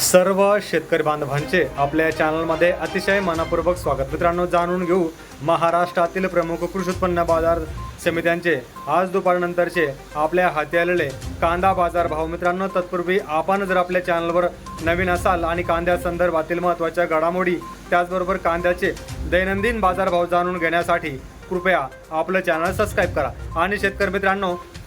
सर्व शेतकरी बांधवांचे आपल्या चॅनलमध्ये अतिशय मनापूर्वक स्वागत. मित्रांनो जाणून घेऊ महाराष्ट्रातील प्रमुख कृषी उत्पन्न बाजार समित्यांचे आज दुपारनंतरचे आपल्या हाती आलेले कांदा बाजार भाव मित्रांनो तत्पूर्वी आपण जर आपल्या चॅनलवर नवीन असाल आणि कांद्या संदर्भातील महत्त्वाच्या घडामोडी त्याचबरोबर कांद्याचे दैनंदिन बाजारभाव जाणून घेण्यासाठी कृपया आपलं चॅनल सबस्क्राईब करा. आणि शेतकरी मित्रांनो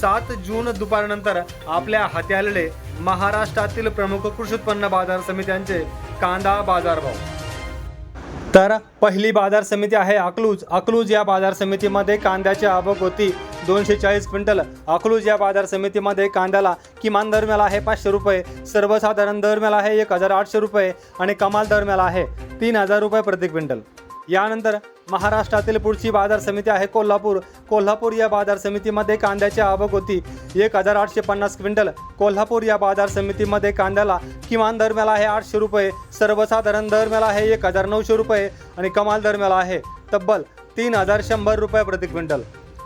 सात जून दुपारनंतर आपल्या हाती आलेले महाराष्ट्रातील प्रमुख कृषी उत्पन्न बाजार समित्यांचे कांदा बाजारभाव. तर पहिली बाजार समिती आहे अकलूज. अकलूज या बाजार समितीमध्ये कांद्याची आवक होती दोनशे चाळीस क्विंटल. अकलूज या बाजार समितीमध्ये कांद्याला किमान दरम्याला आहे पाचशे रुपये सर्वसाधारण दरम्याला आहे एक हजार आठशे रुपये आणि कमाल दरम्याला आहे तीन हजार रुपये प्रति क्विंटल. यानंतर महाराष्ट्रातील पुढची बाजार समिती आहे कोल्हापूर. कोल्हापूर या बाजार समितीमध्ये कांद्याची आवक होती. एक हजार आठशे पन्नास क्विंटल. कोल्हापूर या बाजार समितीमध्ये कांद्याला किमान दरम्याला आहे आठशे रुपये. सर्वसाधारण दरम्याला आहे एक हजार नऊशे रुपये आणि कमाल दरम्याला आहे तब्बल तीन हजार शंभर रुपये प्रति क्विंटल.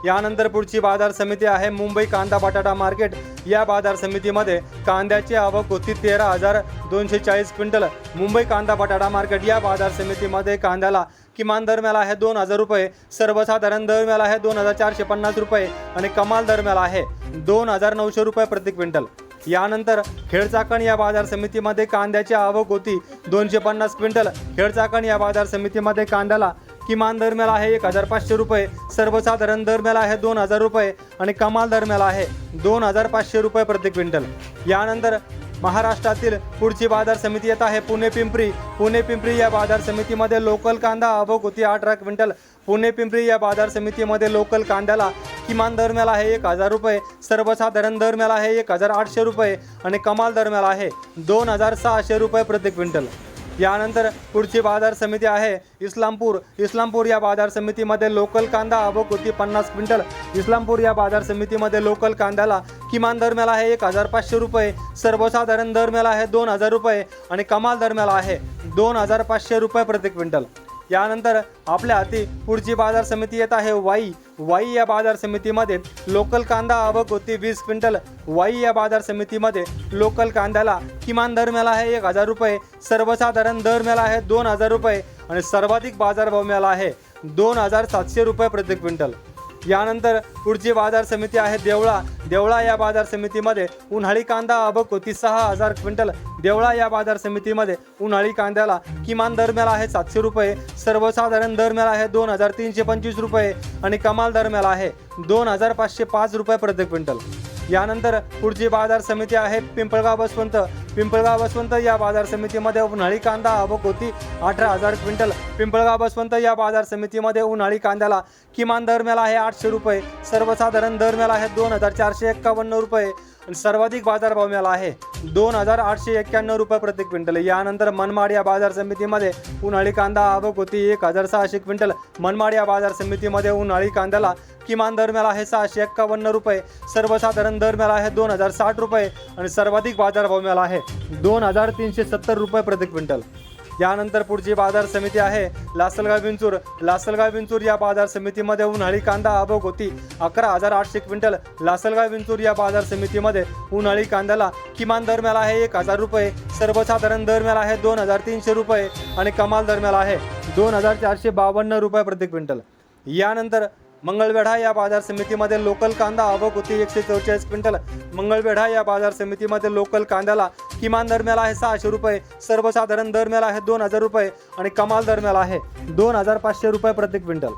यानंतर पुढची बाजार समिती आहे मुंबई कांदा बटाटा मार्केट. या बाजार समितीमध्ये कांद्याची आवक होती तेरा हजार दोनशे चाळीस क्विंटल. मुंबई कांदा बटाटा मार्केट या बाजार समितीमध्ये कांद्याला किमान दरम्याला आहे दोन हजार रुपये. सर्वसाधारण दरम्याला आहे दोन हजार चारशे पन्नास रुपये आणि कमाल दरम्याला आहे दोन हजार नऊशे रुपये प्रति क्विंटल. यानंतर खेडचाकण या बाजार समितीमध्ये कांद्याची आवक होती दोनशे पन्नास क्विंटल. खेळचाकण या बाजार समितीमध्ये कांद्याला किमान दरम्याला आहे एक हजार पाचशे रुपये. सर्वसाधारण दरम्याला आहे दोन हजार रुपये आणि कमाल दरम्याला आहे दोन हजार पाचशे रुपये प्रति क्विंटल. यानंतर महाराष्ट्रातील पुढची बाजार समिती येत आहे. पुणे पिंपरी. पुणे पिंपरी या बाजार समितीमध्ये लोकल कांदा आवक अठरा क्विंटल. पुणे पिंपरी या बाजार समितीमध्ये लोकल कांद्याला किमान दरम्याला आहे एक हजार रुपये. सर्वसाधारण दरम्याला आहे एक हजार आठशे रुपये आणि कमाल दरम्याला आहे दोन हजार सहाशे रुपये प्रति क्विंटल. यानंतर पुढची बाजार समिती आहे इस्लामपूर. इस्लामपूर या बाजार समितीमध्ये लोकल कांदा आवक होती पन्नास क्विंटल. इस्लामपूर या बाजार समितीमध्ये लोकल कांद्याला किमान दरम्याला आहे एक हजार पाचशे रुपये सर्वसाधारण दरम्याला आहे दोन हजार रुपये आणि कमाल दरम्याला आहे दोन हजार पाचशे रुपये प्रति क्विंटल. यानंतर आपल्या हाती पुढची बाजार समिती येत आहे वाई. वाई या बाजार समितीमध्ये लोकल कांदा आवक होती वीस क्विंटल. वाई या बाजार समितीमध्ये लोकल कांद्याला किमान दरम्याला आहे एक हजार रुपये सर्वसाधारण दरम्याला आहे दोन हजार रुपये आणि सर्वाधिक बाजारभाव मिळाला आहे दोन हजार सातशे रुपये प्रति क्विंटल. यानंतर पुढची बाजार समिती आहे देवळा. देवळा या बाजार समितीमध्ये उन्हाळी कांदा अबको ती सहा हजार क्विंटल. देवळा या बाजार समितीमध्ये उन्हाळी कांद्याला किमान दरम्याला आहे सातशे रुपये. सर्वसाधारण दरम्याला आहे दोन हजार तीनशे पंचवीस रुपये. आणि कमाल दरम्याला आहे दोन हजार पाचशे पाच रुपये प्रति क्विंटल. यानंतर पुढची बाजार समिती आहे पिंपळगाव बसवंत. पिंपळगाव बसवंत या बाजार समितीमध्ये उन्हाळी कांदा आवक होती अठरा हजार क्विंटल. पिंपळगाव बसवंत या बाजार समितीमध्ये उन्हाळी कांद्याला किमान दरम्याला आहे आठशे रुपये. सर्वसाधारण दरम्याला आहे दोन हजार चारशे एक्कावन्न रुपये. आणि सर्वाधिक बाजारभाव मिळाला आहे. दोन हजार आठशे एक्क्याण्णव रुपये प्रति क्विंटल. यानंतर मनमाड या बाजार समितीमध्ये उन्हाळी कांदा आवक होती एक हजार सहाशे क्विंटल. मनमाड या बाजार समितीमध्ये उन्हाळी कांद्याला किमान दरम्याला आहे सहाशे एक्कावन्न रुपये. सर्वसाधारण दरम्याला आहे दोन हजार साठ रुपये. आणि सर्वाधिक बाजारभाव मिळाला आहे दोन हजार तीनशे सत्तर रुपये प्रति क्विंटल. यानंतर पुढची बाजार समिती आहे. लासलगाव विंचूर. लासलगाव विंचूर या बाजार समितीमध्ये उन्हाळी कांदा आवक होती. अकरा हजार आठशे क्विंटल. लासलगाव विंचूर या बाजार समितीमध्ये उन्हाळी कांद्याला किमान दरम्याला आहे एक हजार रुपये. सर्वसाधारण दरम्याला आहे दोन हजार तीनशे रुपये. आणि कमाल दरम्याला आहे दोन हजार चारशे बावन्न रुपये प्रति क्विंटल. यानंतर मंगळवेढा या बाजार समितीमध्ये लोकल कांदा आवक होती एकशे चौचाळीस क्विंटल. मंगळवेढा या बाजार समितीमध्ये लोकल कांद्याला किमान दरम्याला आहे सहाशे रुपये सर्वसाधारण दरम्याला आहे दोन हजार रुपये आणि कमाल दरम्याला आहे दोन हजार पाचशे रुपये प्रति क्विंटल.